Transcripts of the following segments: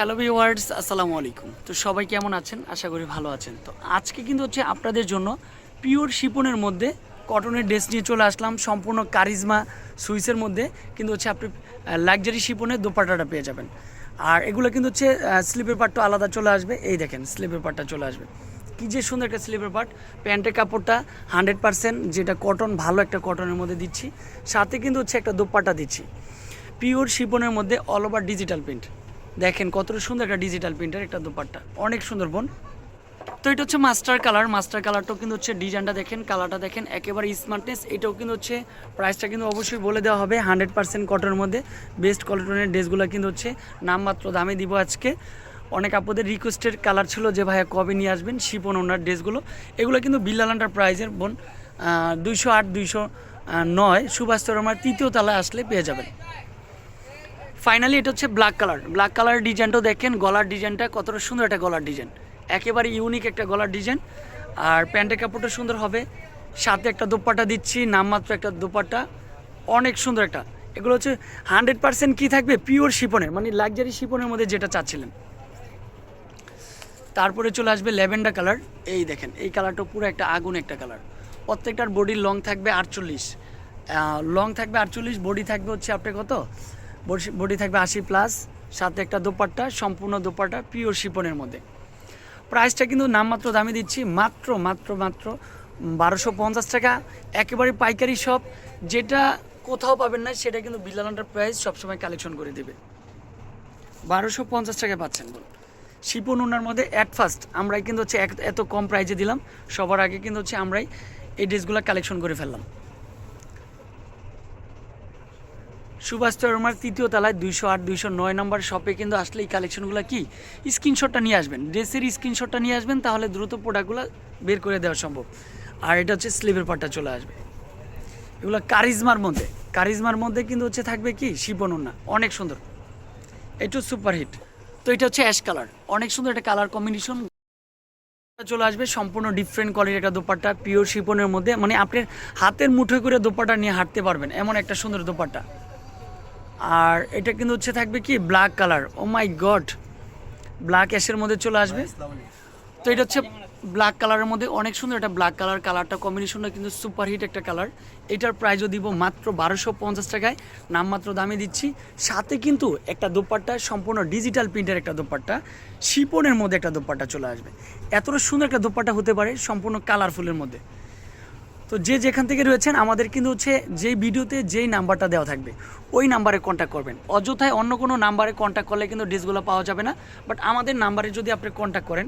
Hello viewers আসসালামু আলাইকুম। তো সবাই কেমন আছেন? আশা করি ভালো আছেন। তো আজকে কিন্তু হচ্ছে আপনাদের জন্য পিওর শিপনের মধ্যে কটনের ড্রেস নিয়ে চলে আসলাম। সম্পূর্ণ কারিজমা সুইসের মধ্যে। কিন্তু হচ্ছে আপনি লাক্সারি শিপনের দোপাট্টাটা পেয়ে যাবেন। আর এগুলো কিন্তু হচ্ছে স্লিপের পার্টটা আলাদা চলে আসবে। এই দেখেন স্লিপের পার্টটা চলে আসবে। কি যে সুন্দর একটা স্লিপের পার্ট প্যান্টের কাপড়টা হান্ড্রেড পার্সেন্ট যেটা কটন ভালো একটা কটনের মধ্যে দিচ্ছি। সাথে কিন্তু হচ্ছে একটা দোপাটা দিচ্ছি। পিওর শিপনের মধ্যে অল ওভার ডিজিটাল প্রিন্ট দেখেন কতটা সুন্দর একটা ডিজিটাল প্রিন্টের একটা দোপাট্টা। অনেক সুন্দর বোন। তো এটা হচ্ছে মাস্টার কালার মাস্টার কালারটাও কিন্তু হচ্ছে ডিজাইনটা দেখেন কালারটা দেখেন, একেবারে স্মার্টনেস এটাও কিন্তু হচ্ছে প্রাইসটা কিন্তু অবশ্যই বলে দেওয়া হবে হান্ড্রেড পার্সেন্ট কটনের মধ্যে। বেস্ট কটনের ড্রেসগুলো কিন্তু হচ্ছে নামমাত্র দামে দিব আজকে। অনেক আপনাদের রিকোয়েস্টের কালার ছিল যে, ভাইয়া, কবে নিয়ে আসবেন? শিপন ওনার ড্রেসগুলো এগুলো কিন্তু বিল্লাল আন্ডার প্রাইজের বোন দুইশো আট, দুইশো নয়। সুভাষ আমার তৃতীয় তলায় আসলে পেয়ে যাবেন। ফাইনালি এটা হচ্ছে ব্ল্যাক কালার ব্ল্যাক কালার ডিজাইনটাও দেখেন, গলার ডিজাইনটা কতটা সুন্দর একটা গলার ডিজাইন একেবারে ইউনিক একটা গলার ডিজাইন আর প্যান্টের কাপড়টা সুন্দর হবে। সাথে একটা দোপাট্টা দিচ্ছি, নামমাত্র একটা দোপাট্টা। অনেক সুন্দর একটা। এগুলো হচ্ছে হান্ড্রেড পার্সেন্ট কী থাকবে? পিওর শিপনের মানে লাক্সারি শিপনের মধ্যে যেটা চাচ্ছিলেন। তারপরে চলে আসবে ল্যাভেন্ডার কালার এই দেখেন, এই কালারটা পুরো একটা আগুন একটা কালার প্রত্যেকটার বডির লং থাকবে আটচল্লিশ। লং থাকবে আটচল্লিশ বডি থাকবে হচ্ছে আপনার কত? বডি থাকবে আশি প্লাস, সাথে একটা দোপাট্টা, সম্পূর্ণ দোপাট্টা পিওর শিপনের মধ্যে। প্রাইসটা কিন্তু নামমাত্র দামে দিচ্ছি মাত্র মাত্র মাত্র বারোশো পঞ্চাশ টাকা। একেবারে পাইকারি শপ যেটা কোথাও পাবেন না, সেটা কিন্তু বিল্লালান্ডার প্রাইস সবসময় কালেকশন করে দেবে। বারোশো পঞ্চাশ টাকায় পাচ্ছেন বল শিপন উনার মধ্যে অ্যাট ফার্স্ট আমরাই কিন্তু হচ্ছে এত কম প্রাইজে দিলাম। সবার আগে কিন্তু হচ্ছে আমরাই এই ড্রেসগুলো কালেকশন করে ফেললাম। সুভাষ তরমার তৃতীয় তলায় দুইশো আট, দুইশো নয় নম্বর শপে কিন্তু আসলে এই কালেকশনগুলো কি? স্ক্রিনশটটা নিয়ে আসবেন। ড্রেসের স্ক্রিনশটটা নিয়ে আসবেন, তাহলে দ্রুত প্রোডাক্টগুলো বের করে দেওয়া সম্ভব। আর এটা হচ্ছে স্লিভের পার্টটা চলে আসবে। এগুলো কারিজমার মধ্যে। কারিজমার মধ্যে কিন্তু হচ্ছে থাকবে কি? শিপন উন্না অনেক সুন্দর। একটু সুপারহিট তো এটা হচ্ছে অ্যাশ কালার অনেক সুন্দর একটা কালার কম্বিনেশন চলে আসবে সম্পূর্ণ ডিফারেন্ট কোয়ালিটির একটা দোপাট্টা পিওর শিপনের মধ্যে। মানে আপনার হাতের মুঠোয় করে দোপাট্টা নিয়ে হাঁটতে পারবেন। এমন একটা সুন্দর দোপাট্টা। আর এটা কিন্তু হচ্ছে থাকবে কি black colour oh my God black অ্যাশের মধ্যে চলে আসবে। তো এটা হচ্ছে ব্ল্যাক কালারের মধ্যে অনেক সুন্দর একটা ব্ল্যাক কালার কালারটা কম্বিনেশনটা কিন্তু সুপারহিট একটা কালার এটার প্রাইসও দিব মাত্র বারোশো পঞ্চাশ টাকায়। নামমাত্র দামে দিচ্ছি। সাথে কিন্তু একটা দোপাট্টা, সম্পূর্ণ ডিজিটাল প্রিন্টের একটা দোপাট্টা। শিপনের মধ্যে একটা দোপাট্টা চলে আসবে। এতটা সুন্দর একটা দোপাট্টা হতে পারে সম্পূর্ণ কালারফুলের মধ্যে। তো যে যেখান থেকে রয়েছেন, আমাদের কিন্তু হচ্ছে যেই ভিডিওতে যেই নাম্বারটা দেওয়া থাকবে, ওই নাম্বারে কন্ট্যাক্ট করবেন। অযথায় অন্য কোনো নাম্বারে কন্ট্যাক্ট করলে কিন্তু ড্রেসগুলো পাওয়া যাবে না। বাট আমাদের নাম্বারে যদি আপনি কন্ট্যাক্ট করেন,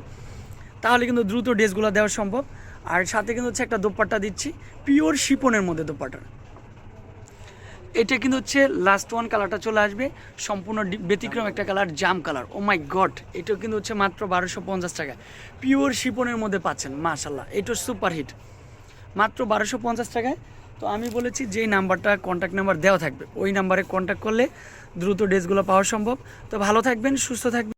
তাহলে কিন্তু দ্রুত ড্রেসগুলো দেওয়া সম্ভব। আর সাথে কিন্তু হচ্ছে একটা দোপাট্টা দিচ্ছি, পিওর শিপনের মধ্যে দোপাট্টা। এটা কিন্তু হচ্ছে লাস্ট ওয়ান কালারটা চলে আসবে, সম্পূর্ণ ব্যতিক্রম একটা কালার জাম কালার ও মাই গড এটাও কিন্তু হচ্ছে মাত্র বারোশো পঞ্চাশ টাকা পিওর শিপনের মধ্যে পাচ্ছেন মাশাল্লাহ এটা সুপার হিট মাত্র বারোশো পঞ্চাশ টাকায়। তো আমি বলেছি যেই নাম্বারটা কন্ট্যাক্ট নাম্বার দেওয়া থাকবে, ওই নাম্বারে কন্ট্যাক্ট করলে দ্রুত ড্রেসগুলো পাওয়া সম্ভব। তো ভালো থাকবেন, সুস্থ থাকবেন।